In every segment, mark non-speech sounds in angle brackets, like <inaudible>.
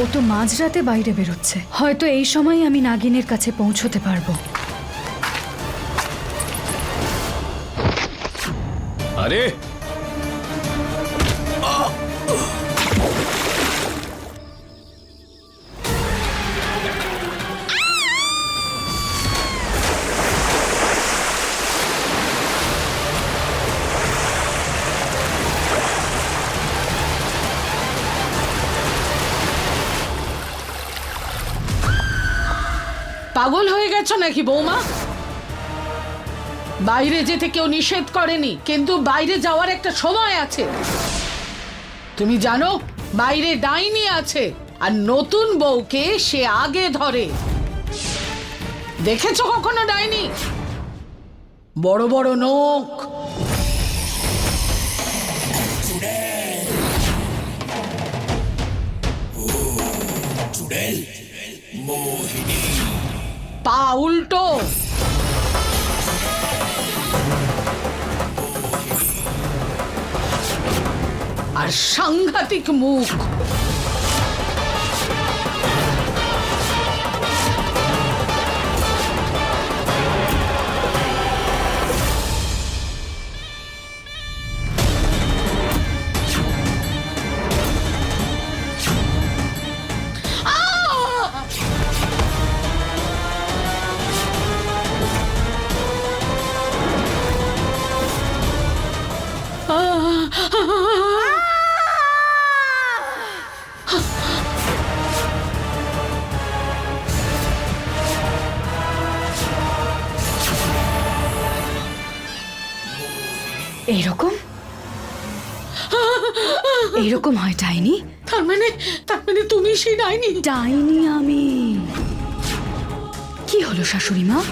ও তো মাঝরাতে বাইরে বেরোচ্ছে। হয়তো এই সময় আমি নাগিনের কাছে পৌঁছতে পারব। আরে পাগল হয়ে গেছো নাকি বৌমা? বাইরে যেতে কেউ নিষেধ করেনি, কিন্তু বাইরে যাওয়ার একটা সময় আছে। তুমি জানো, বাইরে ডাইনি আছে, আর নতুন বউকে সে আগে ধরে। দেখেছ কখনো ডাইনি? বড় বড় নখ পা উল্টো। আর সাংঘাতিক মুখ। এইরকম হয় ডাইনি? তার মানে তার মানে তুমি সেই ডাইনি? ডাইনি আমি। কি হলো শাশুড়ি মা?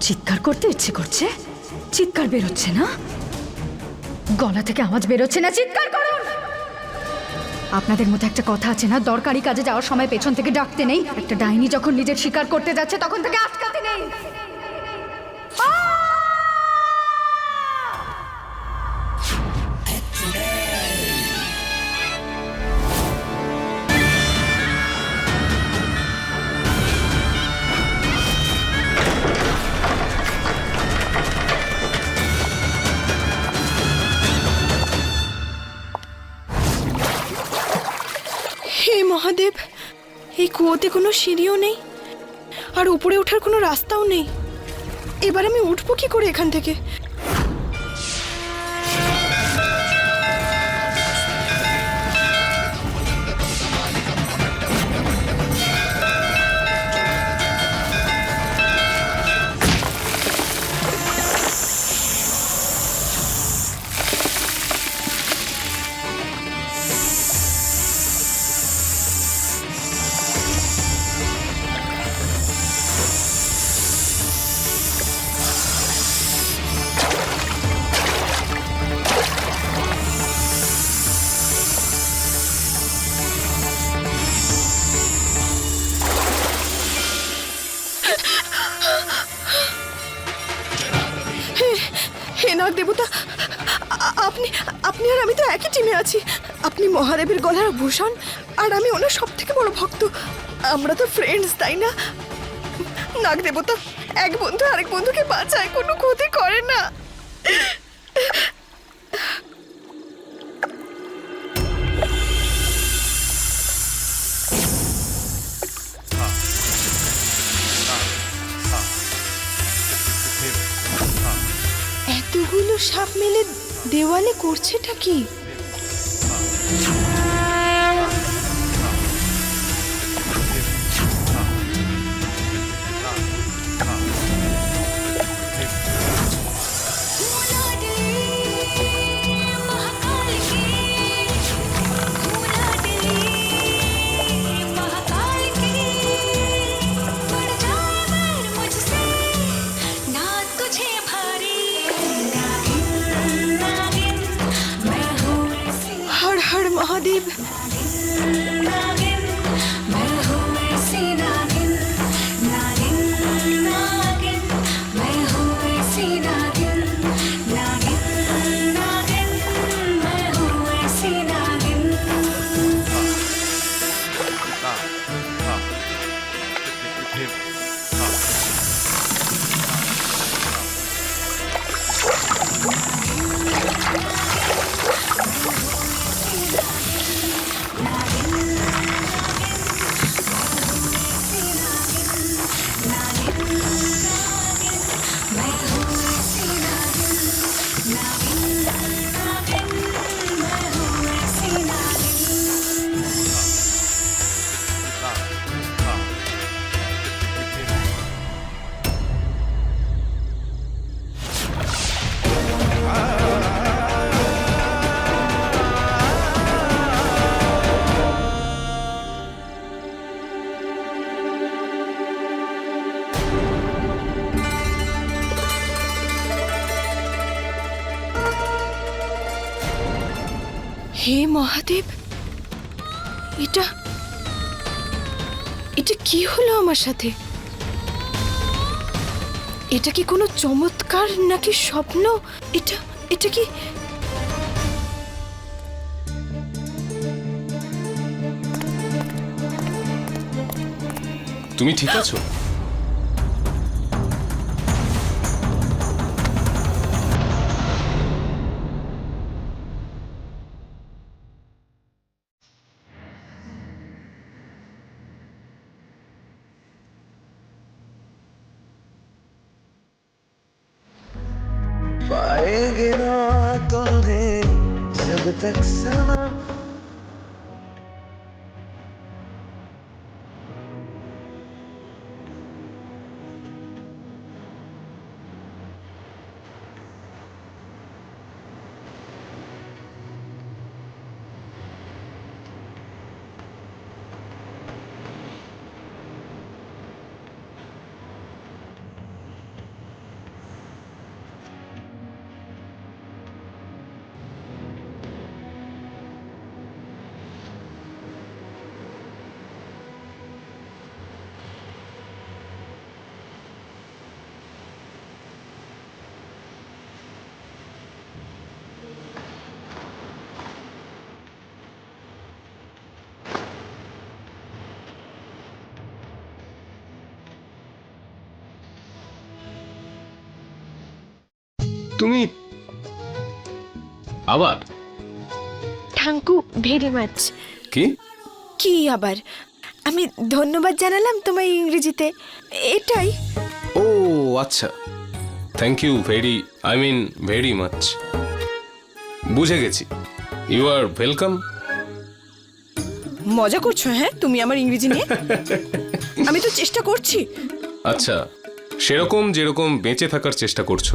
চিৎকার করতে ইচ্ছে করছে? চিৎকার বেরোচ্ছে না? গলা থেকে আওয়াজ বেরোচ্ছে না? চিৎকার করুন! আপনাদের মধ্যে একটা কথা আছে না? দরকারি কাজে যাওয়ার সময় পেছন থেকে ডাকতে নেই। একটা ডাইনি যখন নিজের শিকার করতে যাচ্ছে তখন থেকে আটকাতে নেই। মহাদেব, এই কুয়োতে কোনো সিঁড়িও নেই আর উপরে ওঠার কোনো রাস্তাও নেই। এবার আমি উঠবো কি করে এখান থেকে? মহাদেবের গলার ভূষণ, আর আমি ওনার সব থেকে বড় ভক্ত। আমরা তো ফ্রেন্ডস তাই না? নাগ দেবতা, এক বন্ধু আরেক বন্ধুকে বাঁচায়, কোনো ক্ষতি করে না। এতগুলো সাপ মেলে দেওয়ালে করছেটা কি? Deep. সাথে? এটা কি কোনো চমৎকার নাকি স্বপ্ন? এটা এটা কি? তুমি ঠিক আছো? তুমি আবার? Thank you very much. কি? কি আবার? আমি ধন্যবাদ জানালাম তোমায় ইংরেজিতে। এটাই। ও আচ্ছা। Thank you very I mean very much বুঝে গেছি। ইউ আর ওয়েলকাম মজা করছ হ্যাঁ? তুমি আমার ইংরেজি নিয়ে? আমি তো চেষ্টা করছি। আচ্ছা সেরকম যেরকম বেঁচে থাকার চেষ্টা করছ।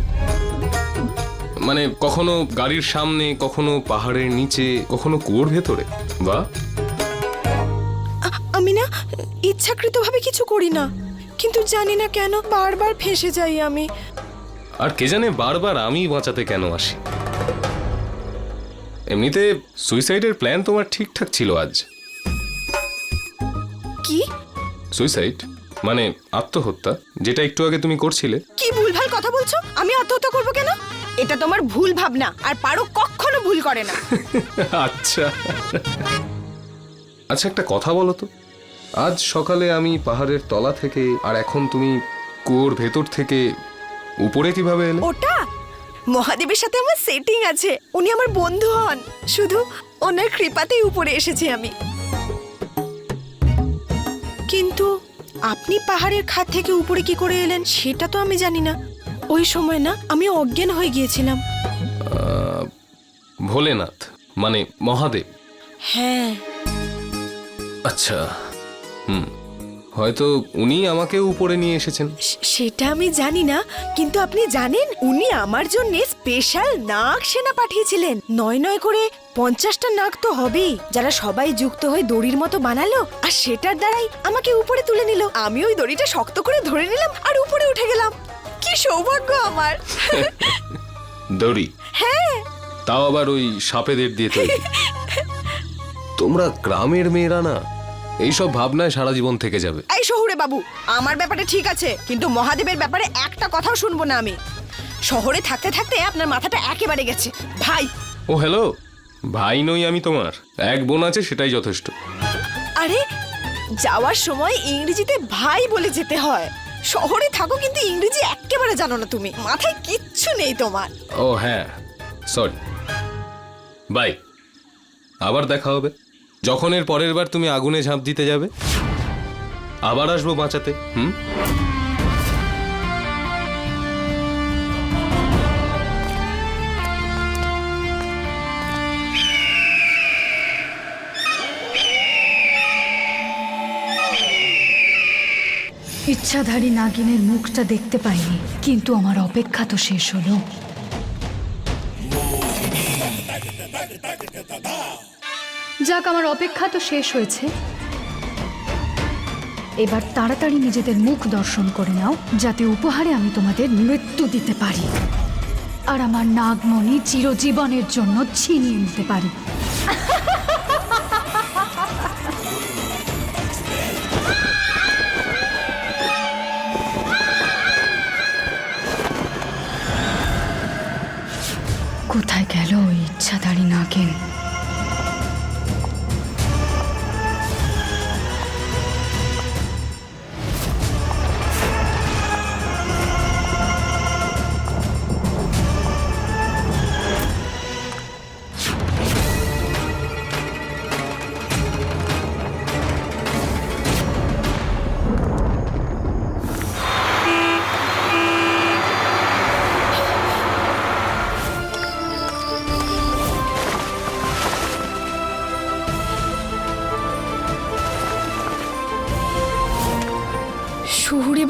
মানে কখনো গাড়ির সামনে কখনো পাহাড়ের নিচে কখনো কুয়োর ভেতরে বা? আমি না ইচ্ছাকৃতভাবে কিছু করি না কিন্তু জানি না কেন বারবার ফেঁসে যাই আমি। আর কে জানে বারবার আমি বাঁচাতে কেন আসি। এমনিতে সুইসাইডের প্ল্যান তোমার ঠিকঠাক ছিল আজ। কি? সুইসাইড? মানে আত্মহত্যা যেটা একটু আগে তুমি করছিলে। কি ভুলভাল কথা বলছো? আমি আত্মহত্যা করব কেন? এটা তোমার ভুল ভাবনা আর পারো কখনো ভুল করে না। <laughs> আচ্ছা। আচ্ছা একটা কথা বলো তো। আজ সকালে আমি পাহাড়ের তলা থেকে আর এখন তুমি কুয়োর ভেতর থেকে উপরে কীভাবে এলে? ওটা? মহাদেবের সাথে আমার সেটিং আছে। উনি আমার বন্ধু হন। শুধু ওনার কৃপাতেই উপরে এসেছি আমি। কিন্তু আপনি পাহাড়ের খাত থেকে উপরে কি করে এলেন সেটা তো আমি জানি না। ওই সময় না আমি অজ্ঞান হয়ে গিয়েছিলাম। ভোলেনাথ মানে মহাদেব। হ্যাঁ। আচ্ছা হুম হয়তো উনি আমাকে উপরে নিয়ে এসেছেন। সেটা আমি জানি না কিন্তু আপনি জানেন উনি আমার জন্য স্পেশাল নাগ সেনা পাঠিয়েছিলেন। নয় নয় করে পঞ্চাশটা নাগ তো হবেই যারা সবাই যুক্ত হয়ে দড়ির মতো বানালো আর সেটার দ্বারাই আমাকে উপরে তুলে নিল। আমি ওই দড়িটা শক্ত করে ধরে নিলাম আর উপরে উঠে গেলাম। কি সৌভাগ্য আমার। দড়ি? হ্যাঁ। তাও আবার ওই সাপেদের দিয়ে তৈরি। তোমরা গ্রামের মেয়েরা না এইসব ভাবনায় সারা জীবন থেকে যাবে। এই শহুরে বাবু আমার ব্যাপারে ঠিক আছে কিন্তু মহাদেবের ব্যাপারে একটা কথাও শুনব না আমি। শহরে থাকতে থাকতে আপনার মাথাটা একেবারে গেছে। ভাই। ও হ্যালো? ভাই নই আমি তোমার। এক বোন আছে সেটাই যথেষ্ট। আরে যাওয়ার সময় ইংরেজিতে ভাই বলে যেতে হয়। শহরে থাকো কিন্তু ইংরেজি একেবারে জানো না তুমি। মাথায় কিচ্ছু নেই তোমার। ও হ্যাঁ সরি বাই, আবার দেখা হবে। যখন এর পরের বার তুমি আগুনে ঝাঁপ দিতে যাবে। আবার আসব বাঁচাতে, হুম? ইচ্ছাধারী নাগিনের মুখটা দেখতে পাইনি, কিন্তু আমার অপেক্ষা তো শেষ হলো। যাক, আমার অপেক্ষা তো শেষ হয়েছে। এবার তাড়াতাড়ি নিজেদের মুখ দর্শন করে নাও, যাতে উপহারে আমি তোমাদের মৃত্যু দিতে পারি। আর আমার নাগমণি চিরজীবনের জন্য ছিনিয়ে নিতে পারি।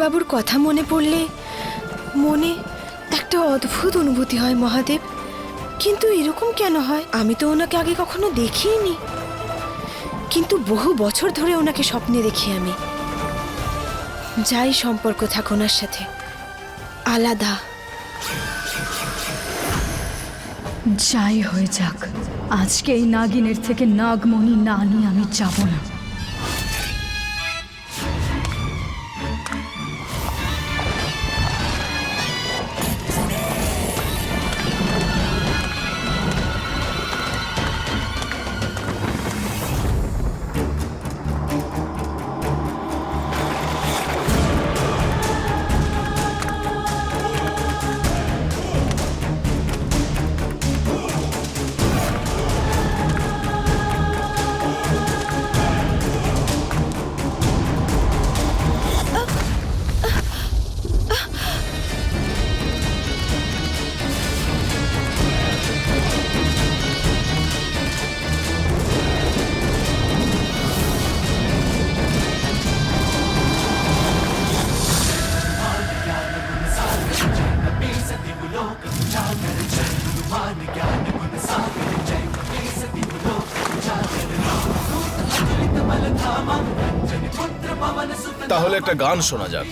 বাবুর কথা মনে পড়লে মনে একটা অদ্ভুত অনুভূতি হয়, মহাদেব। কিন্তু এরকম কেন হয়? আমি তো ওনাকে আগে কখনো দেখিনি। কিন্তু বহু বছর ধরে ওনাকে স্বপ্নে দেখি আমি। যাই সম্পর্ক থাক ওনার সাথে। আলাদা। যাই হয়ে যাক, আজকে এই নাগিনের থেকে নাগমণি না নিয়ে আমি যাব না। একটা গান শোনা যাক।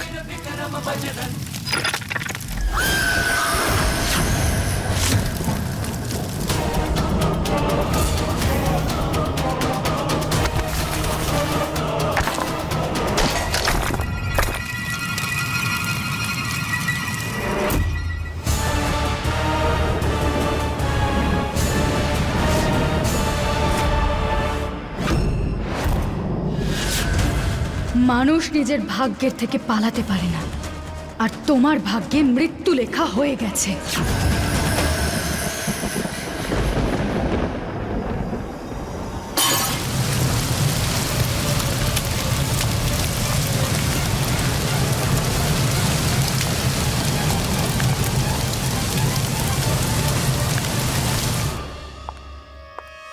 মানুষ নিজের ভাগ্যের থেকে পালাতে পারে না। আর তোমার ভাগ্যে মৃত্যু লেখা হয়ে গেছে।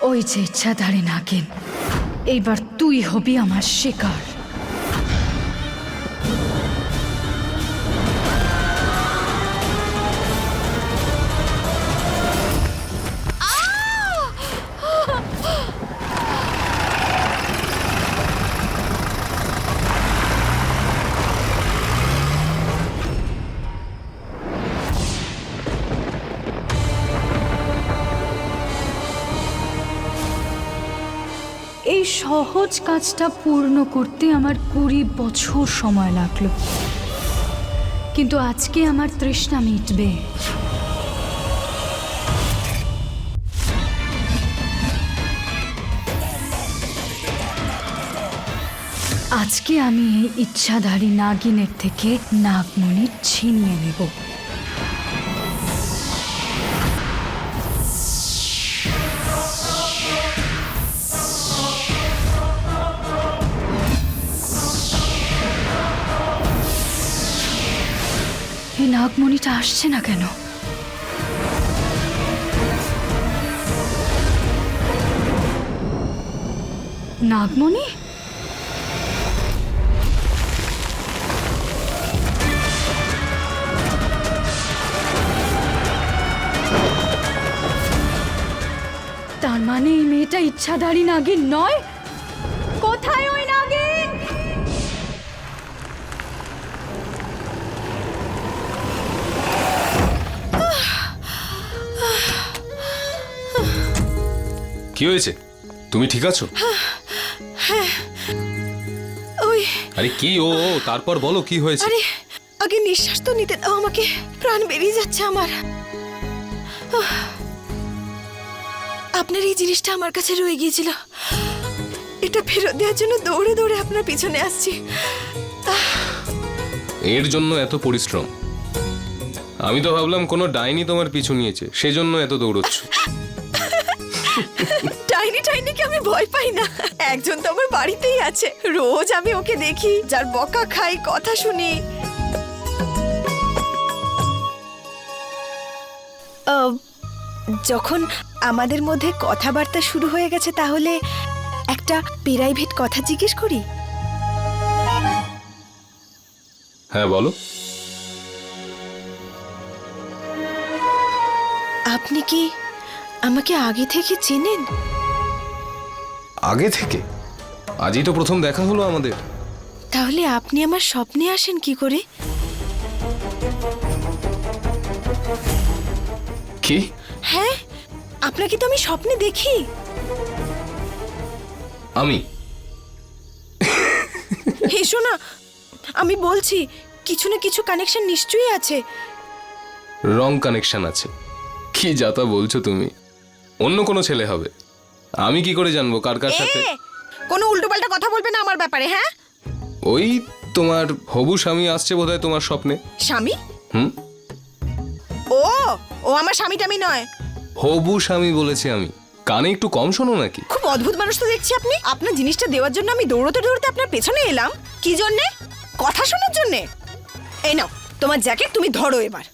ওই যে ইচ্ছাধারী নাগিন, এইবার তুই হবি আমার শিকার। সহজ কাজটা পূর্ণ করতে আমার কুড়ি বছর সময় লাগল। কিন্তু আজকে আমার তৃষ্ণা মিটবে। আজকে আমি এই ইচ্ছাধারী নাগিনের থেকে নাগমণি ছিনিয়ে নেব। নাগমণিটা আসছে না কেন? নাগমণি? তার মানে এই মেয়েটা ইচ্ছাধারী নাগিন নয়? কি হয়েছে? তুমি ঠিক আছো? ওই আরে কি ও ও, তারপর বলো কি হয়েছে? আরে আগে নিঃশ্বাস তো নিতে দাও আমাকে। প্রাণ বেরিয়ে যাচ্ছে আমার। আহ। আপনার এই জিনিসটা আমার কাছে রয়ে গিয়েছিল। এটা ফেরত দেওয়ার জন্য দৌড়ে দৌড়ে আপনার পিছনে আসছি। এর জন্য এত পরিশ্রম। আমি তো ভাবলাম কোনো ডাইনি তোমার পিছু নিয়েছে সেজন্য এত দৌড়চ্ছ। <laughs> আমি ভয় পাই না। একজন তো আমার বাড়িতেই আছে। রোজ আমি ওকে দেখি যার বকা খাই কথা শুনি। যখন আমাদের মধ্যে কথাবার্তা শুরু হয়ে গেছে তাহলে একটা প্রাইভেট কথা জিজ্ঞেস করি? হ্যাঁ বলো। আপনি কি আমাকে আগে থেকে চেনেন? আগে থেকে? আজই তো প্রথম দেখা হলো আমাদের। তাহলে আপনি আমার স্বপ্নে আসেন কি করে? কি? হ্যাঁ আপনাকে তো আমি স্বপ্নে দেখি। আমি? হেসো না আমি বলছি কিছু না কিছু কানেকশন নিশ্চয়ই আছে। রং কানেকশন আছে। কি যাতা বলছো তুমি? অন্য কোনো ছেলে হবে। আমি কি করে জানব কার কার সাথে? এ, কোনো উল্টোপাল্টা কথা বলবে না আমার ব্যাপারে হ্যাঁ? ওই তোমার হবু স্বামী আসছে বোধহয় তোমার স্বপ্নে। স্বামী? হুম? ও ও আমার স্বামী টামি নয়। হবু স্বামী বলেছি আমি। কানে একটু কম শোনো নাকি? খুব অদ্ভুত মানুষ তো দেখছি আপনি। আপনার জিনিসটা দেওয়ার জন্য আমি দৌড়তে দৌড়তে আপনার পেছনে এলাম। কি জন্যে? কথা শোনার জন্যে? এই নাও তোমার জ্যাকেট তুমি ধরো এবার।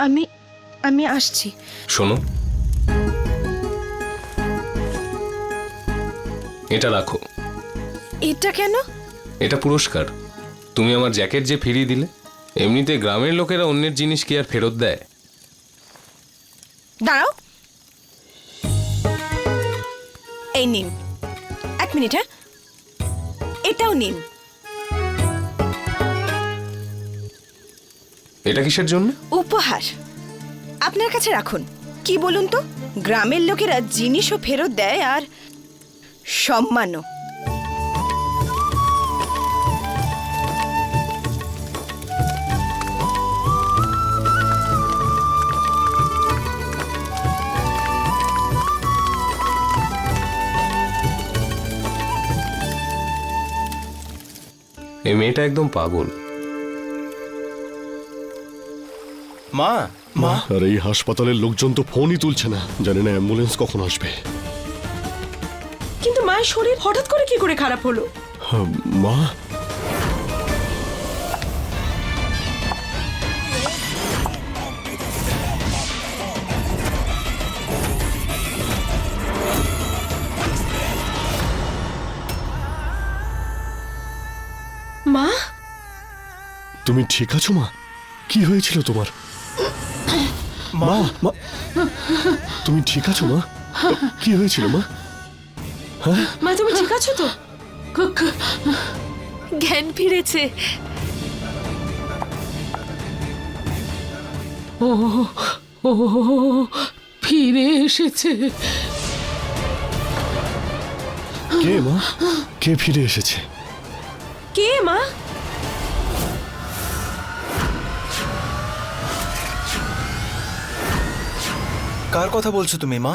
আমি আমি আসছি। শোনো। এটা রাখো। এটা কেন? এটা পুরস্কার। তুমি আমার জ্যাকেট যে ফিরিয়ে দিলে এমনিতে গ্রামের লোকেরা অন্যের জিনিস কি আর ফেরত দেয়? দাঁড়াও। এই নিন। এক মিনিট হ্যাঁ? এটাও নিন। এটা কিসের জন্য? উপহার। আপনার কাছে রাখুন। কি বলুন তো? গ্রামের লোকেরা জিনিসও ফেরত দেয় আর সম্মানও। এই মেয়েটা একদম পাগল। মা? মা? আর এই হাসপাতালের লোকজন তো ফোনই তুলছে না। জানি না অ্যাম্বুলেন্স কখন আসবে। কিন্তু মায়ের শরীর হঠাৎ করে কি করে খারাপ হলো? হ্যাঁ, মা? মা? তুমি ঠিক আছো মা? কি হয়েছিল তোমার? মা মা তুমি ঠিক আছো মা? কি হয়েছিল মা? মা তুমি ঠিক আছো তো? ক- ক- জ্ঞান ফিরেছে ও ও ফিরে এসেছে। কে মা? কে ফিরে এসেছে? কে মা? কার কথা বলছো তুমি মা?